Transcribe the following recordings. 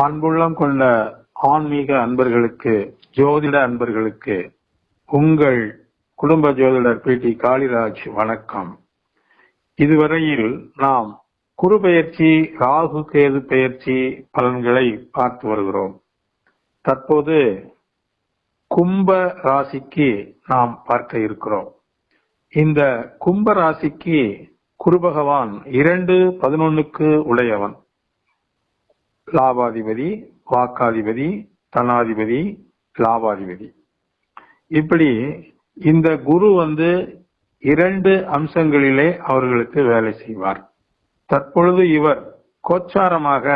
அன்புள்ளம் கொண்ட ஆன்மீக அன்பர்களுக்கு ஜோதிட அன்பர்களுக்கு உங்கள் குடும்ப ஜோதிடர் பி. டி. காளிராஜ் வணக்கம். இதுவரையில் நாம் குரு பெயர்ச்சி ராகு கேது பெயர்ச்சி பலன்களை பார்த்து வருகிறோம். தற்போது கும்ப ராசிக்கு நாம் பார்க்க இருக்கிறோம். இந்த கும்ப ராசிக்கு குரு பகவான் இரண்டு பதினொன்னுக்கு உடையவன். லாபாதிபதி வாக்காதிபதி தனாதிபதி லாபாதிபதி. இப்படி இந்த குரு வந்து இரண்டு அம்சங்களிலே அவர்களுக்கு வேலை செய்வார். தற்பொழுது இவர் கோச்சாரமாக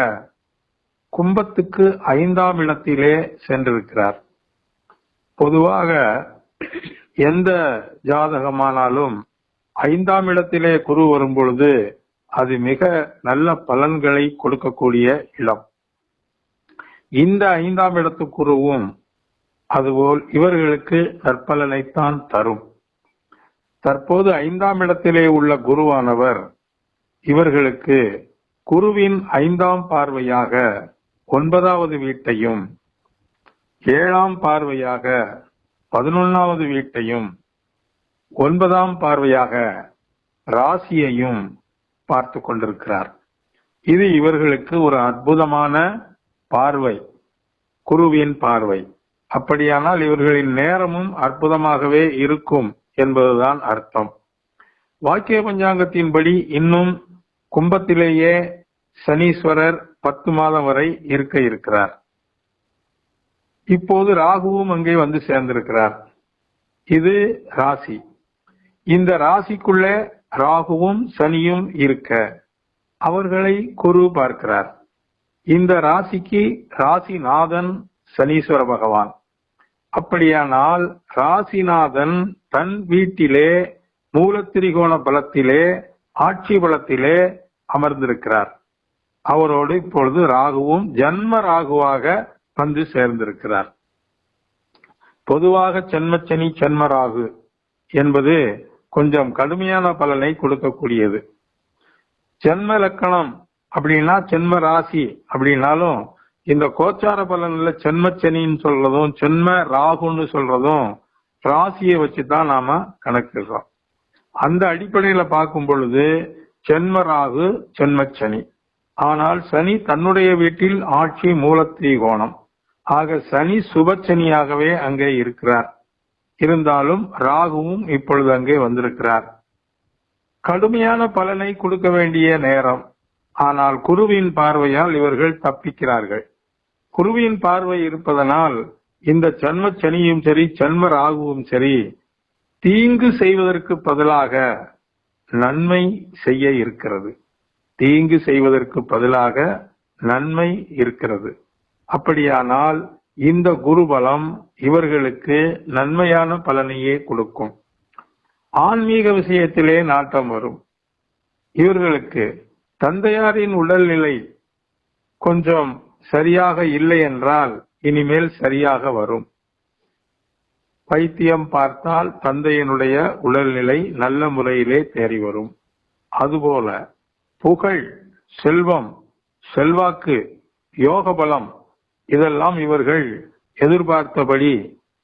கும்பத்துக்கு ஐந்தாம் இடத்திலே சென்றிருக்கிறார். பொதுவாக எந்த ஜாதகமானாலும் ஐந்தாம் இடத்திலே குரு வரும் பொழுது அது மிக நல்ல பலன்களை கொடுக்கக்கூடிய இடம். இந்த ஐந்தாம் இடத்து குருவும் அதுபோல் இவர்களுக்கு நற்பலனைத்தான் தரும். தற்போது ஐந்தாம் இடத்திலே உள்ள குருவானவர் இவர்களுக்கு குருவின் ஐந்தாம் பார்வையாக ஒன்பதாவது வீட்டையும் ஏழாம் பார்வையாக பதினொன்னாவது வீட்டையும் ஒன்பதாம் பார்வையாக ராசியையும் பார்த்து கொண்டிருக்கிறார். இது இவர்களுக்கு ஒரு அற்புதமான பார்வை குருவின் பார்வை. அப்படியானால் இவர்களின் நேரமும் அற்புதமாகவே இருக்கும் என்பதுதான் அர்த்தம். வாக்கிய பஞ்சாங்கத்தின்படி இன்னும் கும்பத்திலேயே சனீஸ்வரர் பத்து மாதம் வரை இருக்க இருக்கிறார். இப்போது ராகுவும் அங்கே வந்து சேர்ந்திருக்கிறார். இது ராசி. இந்த ராசிக்குள்ள ராகுவும் சனியும் இருக்க அவர்களை குரு பார்க்கிறார். இந்த ராசிக்கு ராசிநாதன் சனீஸ்வர பகவான். அப்படியானால் ராசிநாதன் தன் வீட்டிலே மூலத்திரிகோண பலத்திலே ஆட்சி பலத்திலே அமர்ந்திருக்கிறார். அவரோடு இப்பொழுது ராகுவும் ஜன்ம ராகுவாக வந்து சேர்ந்திருக்கிறார். பொதுவாக சென்மச்சனி சென்ம ராகு என்பது கொஞ்சம் கடுமையான பலனை கொடுக்கக்கூடியது. ஜென்ம லக்கணம் அப்படின்னா ஜென்ம ராசி அப்படின்னாலும் இந்த கோச்சார பலன்ல சென்மச்சனின்னு சொல்றதும் சென்ம ராகுன்னு சொல்றதும் ராசியை வச்சுதான் நாம கணக்கிடுறோம். அந்த அடிப்படையில பார்க்கும் பொழுது சென்ம ராகு சென்மச்சனி ஆனால் சனி தன்னுடைய வீட்டில் ஆட்சி மூலத்திரிகோணம். ஆக சனி சுபச்சனியாகவே அங்கே இருக்கிறார். இருந்தாலும் ராகுவும் இப்பொழுது அங்கே வந்திருக்கிறார். கடுமையான பலனை கொடுக்க வேண்டிய நேரம். ஆனால் குருவின் பார்வையால் இவர்கள் தப்பிக்கிறார்கள். குருவின் பார்வை இருப்பதனால் இந்த சன்ம சனியும் சரி சன்ம ராகுவும் சரி தீங்கு செய்வதற்கு பதிலாக நன்மை செய்ய இருக்கிறது. தீங்கு செய்வதற்கு பதிலாக நன்மை இருக்கிறது. அப்படியானால் இந்த குருபலம் இவர்களுக்கு நன்மையான பலனையே கொடுக்கும். ஆன்மீக விஷயத்திலே நாட்டம் வரும். இவர்களுக்கு தந்தையாரின் உடல்நிலை கொஞ்சம் சரியாக இல்லை என்றால் இனிமேல் சரியாக வரும். வைத்தியம் பார்த்தால் தந்தையினுடைய உடல்நிலை நல்ல முறையிலே தேறி வரும். அதுபோல புகழ் செல்வம் செல்வாக்கு யோக பலம் இதெல்லாம் இவர்கள் எதிர்பார்த்தபடி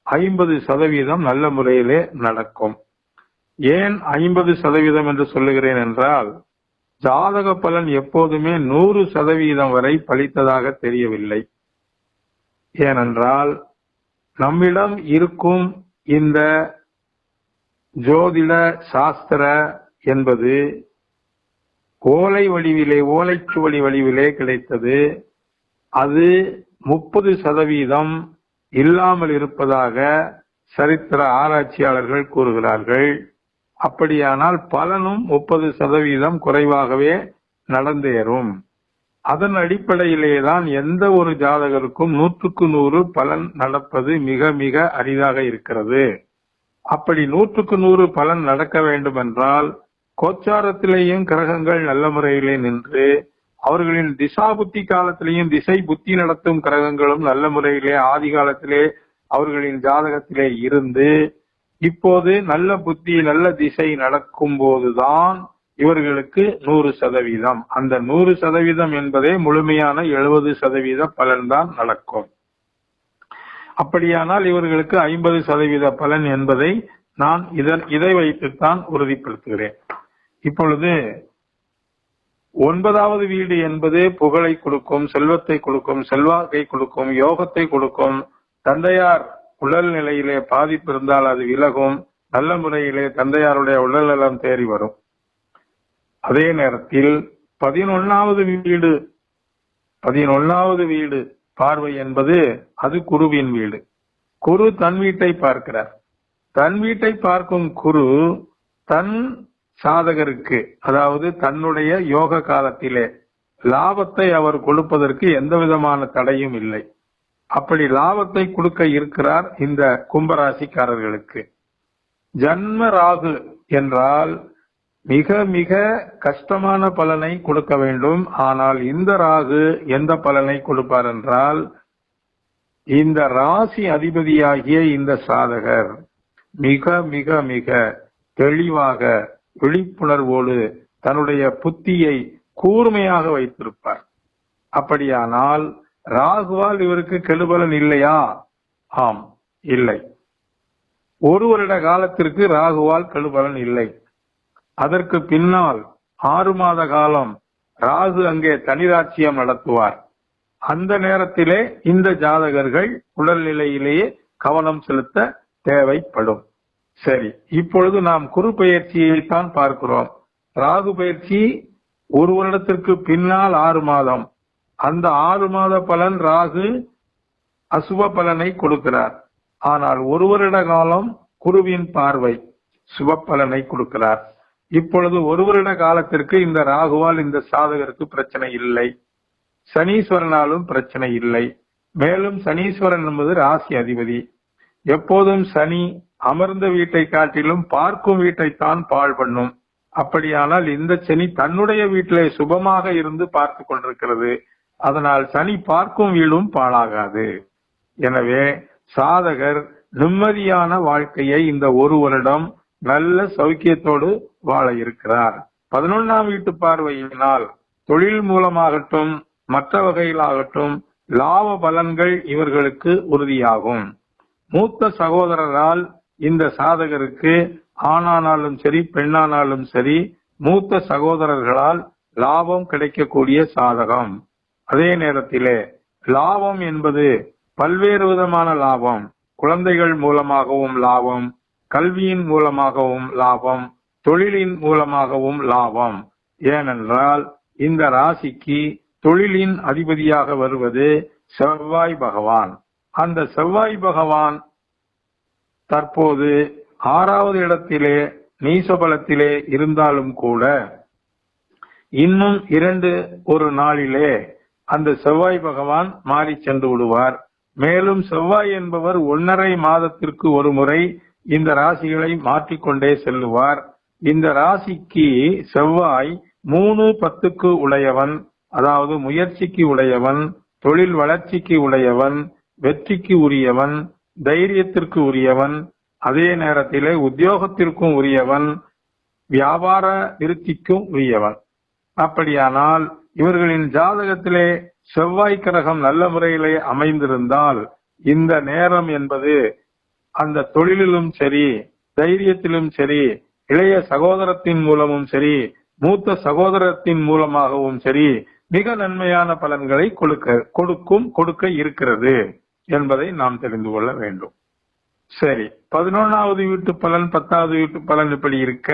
ஐம்பது சதவீதம் நல்ல முறையிலே நடக்கும். ஏன் ஐம்பது சதவீதம் என்று சொல்லுகிறேன் என்றால் ஜாதக பலன் எப்போதுமே நூறு சதவீதம் வரை பலித்ததாக தெரியவில்லை. ஏனென்றால் நம்மிடம் இருக்கும் இந்த ஜோதிட சாஸ்திர என்பது ஓலை வடிவிலே ஓலைச்சுவடி வடிவிலே கிடைத்தது. அது முப்பது சதவீதம் இல்லாமல் இருப்பதாக சரித்திர ஆராய்ச்சியாளர்கள் கூறுகிறார்கள். அப்படியானால் பலனும் முப்பது சதவீதம் குறைவாகவே நடந்தேறும். அதன் அடிப்படையிலேதான் எந்த ஒரு ஜாதகருக்கும் நூற்றுக்கு நூறு பலன் நடப்பது மிக மிக அரிதாக இருக்கிறது. அப்படி நூற்றுக்கு நூறு பலன் நடக்க வேண்டும் என்றால் கோச்சாரத்திலேயும் கிரகங்கள் நல்ல முறையிலே நின்று அவர்களின் திசா புத்தி காலத்திலேயும் திசை புத்தி நடத்தும் கிரகங்களும் நல்ல முறையிலே ஆதி காலத்திலே அவர்களின் ஜாதகத்திலே இருந்து இப்போது நல்ல புத்தி நல்ல திசை நடக்கும் போதுதான் இவர்களுக்கு நூறு சதவீதம். அந்த நூறு சதவீதம் என்பதே முழுமையான எழுபது சதவீத பலன்தான் நடக்கும். அப்படியானால் இவர்களுக்கு ஐம்பது சதவீத பலன் என்பதை நான் இதன் இதை வைத்துத்தான் உறுதிப்படுத்துகிறேன். இப்பொழுது ஒன்பதாவது வீடு என்பது புகழை கொடுக்கும் செல்வத்தை கொடுக்கும் செல்வாக்கை கொடுக்கும் யோகத்தை கொடுக்கும். தந்தையார் உடல் நிலையிலே பாதிப்பு இருந்தால் அது விலகும். நல்ல முறையிலே தந்தையாருடைய உடல் நலம் தேறி வரும். அதே நேரத்தில் பதினொன்னாவது வீடு பதினொன்னாவது வீடு பார்வை என்பது அது குருவின் வீடு. குரு தன் வீட்டை பார்க்கிறார். தன் வீட்டை பார்க்கும் குரு தன் சாதகருக்கு அதாவது தன்னுடைய யோக காலத்திலே லாபத்தை அவர் கொடுப்பதற்கு எந்த விதமான தடையும் இல்லை. அப்படி லாபத்தை கொடுக்க இருக்கிறார் இந்த கும்பராசிக்காரர்களுக்கு. ஜன்ம ராகு என்றால் மிக மிக கஷ்டமான பலனை கொடுக்க வேண்டும். ஆனால் இந்த ராகு எந்த பலனை கொடுப்பார் என்றால் இந்த ராசி அதிபதியாகிய இந்த சாதகர் மிக மிக மிக தெளிவாக விழிப்புணர்வோடு தன்னுடைய புத்தியை கூர்மையாக வைத்திருப்பார். அப்படியானால் ராகுவால் இவருக்கு கெடுபலன் இல்லையா? ஆம் இல்லை. ஒரு வருட காலத்திற்கு ராகுவால் கெடுபலன் இல்லை. அதற்கு பின்னால் ஆறு மாத காலம் ராகு அங்கே தனிராட்சியம் நடத்துவார். அந்த நேரத்திலே இந்த ஜாதகர்கள் உடல்நிலையிலேயே கவனம் செலுத்த தேவைப்படும். சரி இப்பொழுது நாம் குரு பயிற்சியைத்தான் பார்க்கிறோம். ராகு பயிற்சி ஒரு வருடத்திற்கு பின்னால் ஆறு மாதம். அந்த ஆறு மாத பலன் ராகு அசுப பலனை கொடுக்கிறார். ஆனால் ஒரு வருட காலம் குருவின் பார்வை சுப பலனை கொடுக்கிறார். இப்பொழுது ஒரு வருட காலத்திற்கு இந்த ராகுவால் இந்த சாதகருக்கு பிரச்சனை இல்லை. சனீஸ்வரனாலும் பிரச்சனை இல்லை. மேலும் சனீஸ்வரன் என்பது ராசி அதிபதி. எப்போதும் சனி அமர்ந்த வீட்டை காட்டிலும் பார்க்கும் வீட்டைத்தான் பாழ் பண்ணும். அப்படியானால் இந்த சனி தன்னுடைய வீட்டிலே சுபமாக இருந்து பார்த்து கொண்டிருக்கிறது. அதனால் சனி பார்க்கும் வீடும் பாழாகாது. எனவே சாதகர் நிம்மதியான வாழ்க்கையை இந்த ஒரு வருடம் நல்ல சௌக்கியத்தோடு வாழ இருக்கிறார். பதினொன்னாம் வீட்டு பார்வையினால் தொழில் மூலமாகட்டும் மற்ற வகையிலாகட்டும் லாப பலன்கள் இவர்களுக்கு உறுதியாகும். மூத்த சகோதரரால் இந்த சாதகருக்கு ஆணானாலும் சரி பெண்ணானாலும் சரி மூத்த சகோதரர்களால் லாபம் கிடைக்கக்கூடிய சாதகம். அதே நேரத்திலே லாபம் என்பது பல்வேறு விதமான லாபம். குழந்தைகள் மூலமாகவும் லாபம் கல்வியின் மூலமாகவும் லாபம் தொழிலின் மூலமாகவும் லாபம். ஏனென்றால் இந்த ராசிக்கு தொழிலின் அதிபதியாக வருவது செவ்வாய் பகவான். அந்த செவ்வாய் பகவான் தற்போது ஆறாவது இடத்திலே நீசபலத்திலே இருந்தாலும் கூட இன்னும் இரண்டு ஒரு நாளிலே அந்த செவ்வாய் பகவான் மாறி சென்று விடுவார். மேலும் செவ்வாய் என்பவர் ஒன்னரை மாதத்திற்கு ஒரு முறை இந்த ராசிகளை மாற்றிக்கொண்டே செல்லுவார். இந்த ராசிக்கு செவ்வாய் மூணு பத்துக்கு உடையவன் அதாவது முயற்சிக்கு உடையவன் தொழில் வளர்ச்சிக்கு உடையவன் வெற்றிக்கு உரியவன் தைரியத்திற்கு உரியவன் அதே நேரத்திலே உத்தியோகத்திற்கும் உரியவன் வியாபார விருத்திக்கும் உரியவன். அப்படியானால் இவர்களின் ஜாதகத்திலே செவ்வாய் கிரகம் நல்ல முறையிலே அமைந்திருந்தால் இந்த நேரம் என்பது அந்த தொழிலிலும் சரி தைரியத்திலும் சரி இளைய சகோதரத்தின் மூலமும் சரி மூத்த சகோதரத்தின் மூலமாகவும் சரி மிக நன்மையான பலன்களை கொடுக்க கொடுக்கும் கொடுக்க இருக்கிறது. என்பதை நாம் தெரிந்து கொள்ள வேண்டும். சரி பதினொன்னாவது வீட்டு பலன் பத்தாவது வீட்டு பலன் இப்படி இருக்க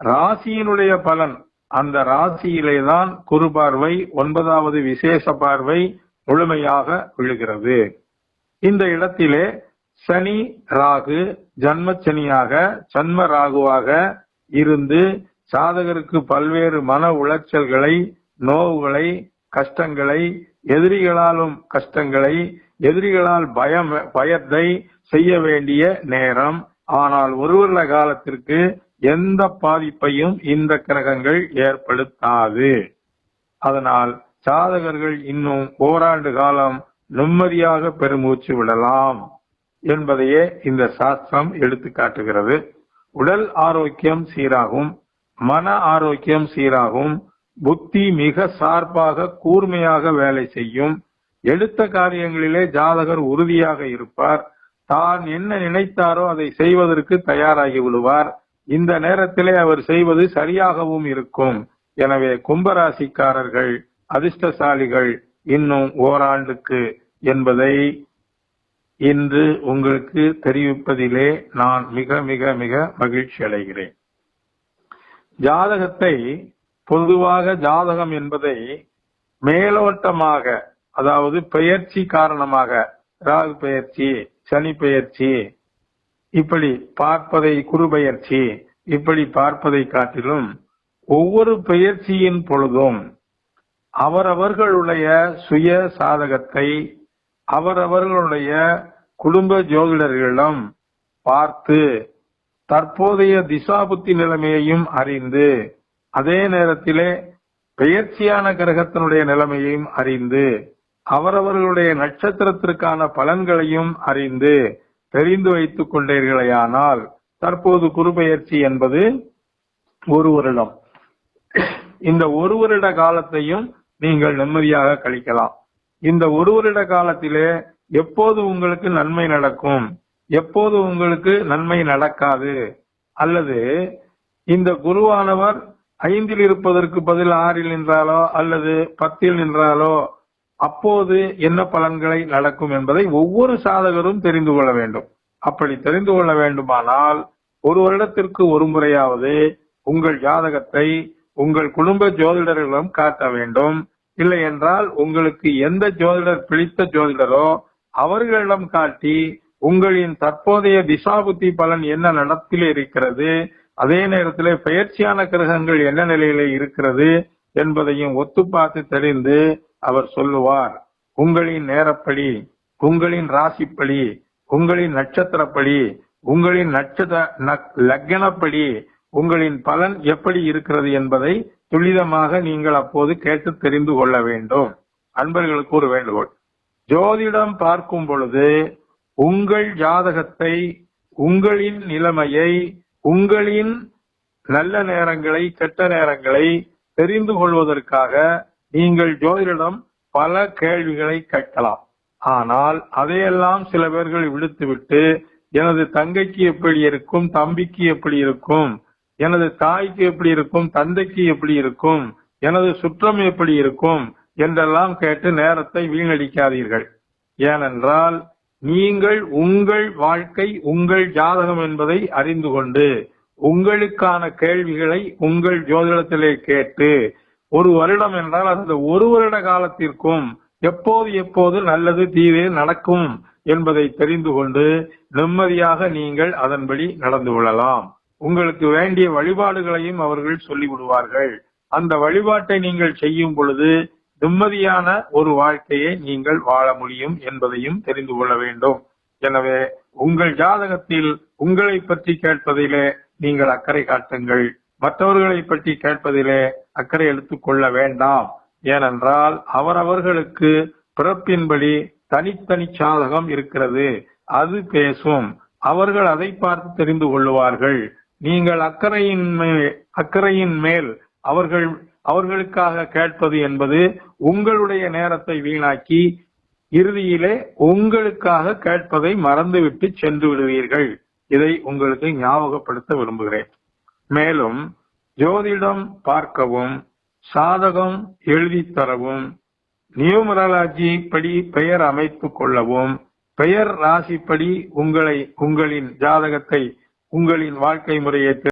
ராசியினுடைய பலன் அந்த ராசியிலே தான் குரு பார்வை ஒன்பதாவது விசேஷ பார்வை முழுமையாக விழுகிறது. இந்த இடத்திலே சனி ராகு ஜன்மச்சனியாக சன்ம ராகுவாக இருந்து சாதகருக்கு பல்வேறு மன உளைச்சல்களை நோவுகளை கஷ்டங்களை எதிரிகளாலும் கஷ்டங்களை எதிரிகளால் பயம் பயத்தை செய்ய வேண்டிய நேரம். ஆனால் ஒரு வருட காலத்திற்கு எந்த பாதிப்பையும் இந்த கிரகங்கள் ஏற்படுத்தாது. அதனால் சாதகர்கள் இன்னும் ஓராண்டு காலம் நிம்மதியாக பெருமூச்சு விடலாம் என்பதையே இந்த சாஸ்திரம் எடுத்து காட்டுகிறது. உடல் ஆரோக்கியம் சீராகும் மன ஆரோக்கியம் சீராகும் புத்தி மிக சார்பாக கூர்மையாக வேலை செய்யும் எடுத்த காரியங்களிலே ஜாதகர் உறுதியாக இருப்பார். தான் என்ன நினைத்தாரோ அதை செய்வதற்கு தயாராகி விடுவார். இந்த நேரத்திலே அவர் செய்வது சரியாகவும் இருக்கும். எனவே கும்பராசிக்காரர்கள் அதிர்ஷ்டசாலிகள் இன்னும் ஓராண்டுக்கு என்பதை இன்று உங்களுக்கு தெரிவிப்பதிலே நான் மிக மிக மிக மகிழ்ச்சி அடைகிறேன். ஜாதகத்தை பொதுவாக ஜாதகம் என்பதை மேலோட்டமாக அதாவது பெயர்ச்சி காரணமாக ராகு பெயர்ச்சி சனி பெயர்ச்சி இப்படி பார்ப்பதை குறுபெயர்ச்சி இப்படி பார்ப்பதை காட்டிலும் ஒவ்வொரு பெயர்ச்சியின் பொழுதும் அவரவர்களுடைய சுய சாதகத்தை அவரவர்களுடைய குடும்ப ஜோதிடர்களிடம் பார்த்து தற்போதைய திசாபுத்தி நிலைமையையும் அறிந்து அதே நேரத்திலே பெயர்ச்சியான கிரகத்தினுடைய நிலைமையையும் அறிந்து அவரவர்களுடைய நட்சத்திரத்திற்கான பலன்களையும் அறிந்து தெரிந்து வைத்துக் கொண்டீர்களேயானால் தற்போது குருபெயர்ச்சி என்பது ஒரு வருடம். இந்த ஒரு வருட காலத்தையும் நீங்கள் நிம்மதியாக கழிக்கலாம். இந்த ஒரு வருட காலத்திலே எப்போது உங்களுக்கு நன்மை நடக்கும்? எப்போது உங்களுக்கு நன்மை நடக்காது? அல்லது இந்த குருவானவர் ஐந்தில் இருப்பதற்கு பதில் ஆறில் நின்றாலோ அல்லது பத்தில் நின்றாலோ அப்போது என்ன பலன்களை நடக்கும் என்பதை ஒவ்வொரு சாதகரும் தெரிந்து கொள்ள வேண்டும். அப்படி தெரிந்து கொள்ள வேண்டுமானால் ஒரு வருடத்திற்கு ஒரு முறையாவது உங்கள் ஜாதகத்தை உங்கள் குடும்ப ஜோதிடர்களிடம் காட்ட வேண்டும். இல்லை என்றால் உங்களுக்கு எந்த ஜோதிடர் பிடித்த ஜோதிடரோ அவர்களிடம் காட்டி உங்களின் தற்போதைய திசாபுத்தி பலன் என்ன நடத்தில் இருக்கிறது அதே நேரத்தில் பெயர்ச்சியான கிரகங்கள் என்ன நிலையில இருக்கிறது என்பதையும் ஒத்து பார்த்து தெரிந்து அவர் சொல்லுவார் உங்களின் நேரப்படி உங்களின் ராசிப்படி உங்களின் நட்சத்திரப்படி உங்களின் நட்சத்திர லக்னப்படி உங்களின் பலன் எப்படி இருக்கிறது என்பதை துளிதமாக நீங்கள் அப்போது கேட்டு தெரிந்து கொள்ள வேண்டும். அன்பர்களுக்கு ஒரு வேண்டுகோள். ஜோதிடம் பார்க்கும் பொழுது உங்கள் ஜாதகத்தை உங்களின் நிலைமையை உங்களின் நல்ல நேரங்களை கெட்ட நேரங்களை தெரிந்து கொள்வதற்காக நீங்கள் ஜோதிடரிடம் பல கேள்விகளை கேட்கலாம். ஆனால் அதையெல்லாம் சில பேர்கள் விடுத்துவிட்டு எனது தங்கைக்கு எப்படி இருக்கும்? தம்பிக்கு எப்படி இருக்கும்? எனது தாய்க்கு எப்படி இருக்கும்? தந்தைக்கு எப்படி இருக்கும்? எனது சுற்றம் எப்படி இருக்கும்? என்றெல்லாம் கேட்டு நேரத்தை வீணடிக்காதீர்கள். ஏனென்றால் நீங்கள் உங்கள் வாழ்க்கை உங்கள் ஜாதகம் என்பதை அறிந்து கொண்டு உங்களுக்கான கேள்விகளை உங்கள் ஜோதிடத்திலே கேட்டு ஒரு வருடம் என்றால் அந்த ஒரு வருட காலத்திற்கும் எப்போது எப்போது நல்லது தீவே நடக்கும் என்பதை தெரிந்து கொண்டு நிம்மதியாக நீங்கள் அதன்படி நடந்து கொள்ளலாம். உங்களுக்கு வேண்டிய வழிபாடுகளையும் அவர்கள் சொல்லி விடுவார்கள் அந்த வழிபாட்டை நீங்கள் செய்யும் பொழுது நிம்மதியான ஒரு வாழ்க்கையை நீங்கள் வாழ முடியும் என்பதையும் தெரிந்து கொள்ள வேண்டும். எனவே உங்கள் ஜாதகத்தில் உங்களை பற்றி கேட்பதிலே நீங்கள் அக்கறை காட்டுங்கள். மற்றவர்களை பற்றி கேட்பதிலே அக்கறை எடுத்துக்கொள்ள வேண்டாம். ஏனென்றால் அவரவர்களுக்கு பிறப்பின்படி தனித்தனி சாதகம் இருக்கிறது. அது பேசும். அவர்கள் அதை பார்த்து தெரிந்து கொள்ளுவார்கள். நீங்கள் அக்கறையின் அக்கறையின் மேல் அவர்கள் அவர்களுக்காக கேட்பது என்பது உங்களுடைய நேரத்தை வீணாக்கி இறுதியிலே உங்களுக்காக கேட்பதை மறந்துவிட்டு சென்று விடுவீர்கள். இதை உங்களுக்கு ஞாபகப்படுத்த விரும்புகிறேன். மேலும் ஜோதிடம் பார்க்கவும் சாதகம் எழுதி தரவும் நியூமராலஜி படி பெயர் அமைத்துக் கொள்ளவும் பெயர் ராசிப்படி உங்களை உங்களின் ஜாதகத்தை உங்களின் வாழ்க்கை முறையை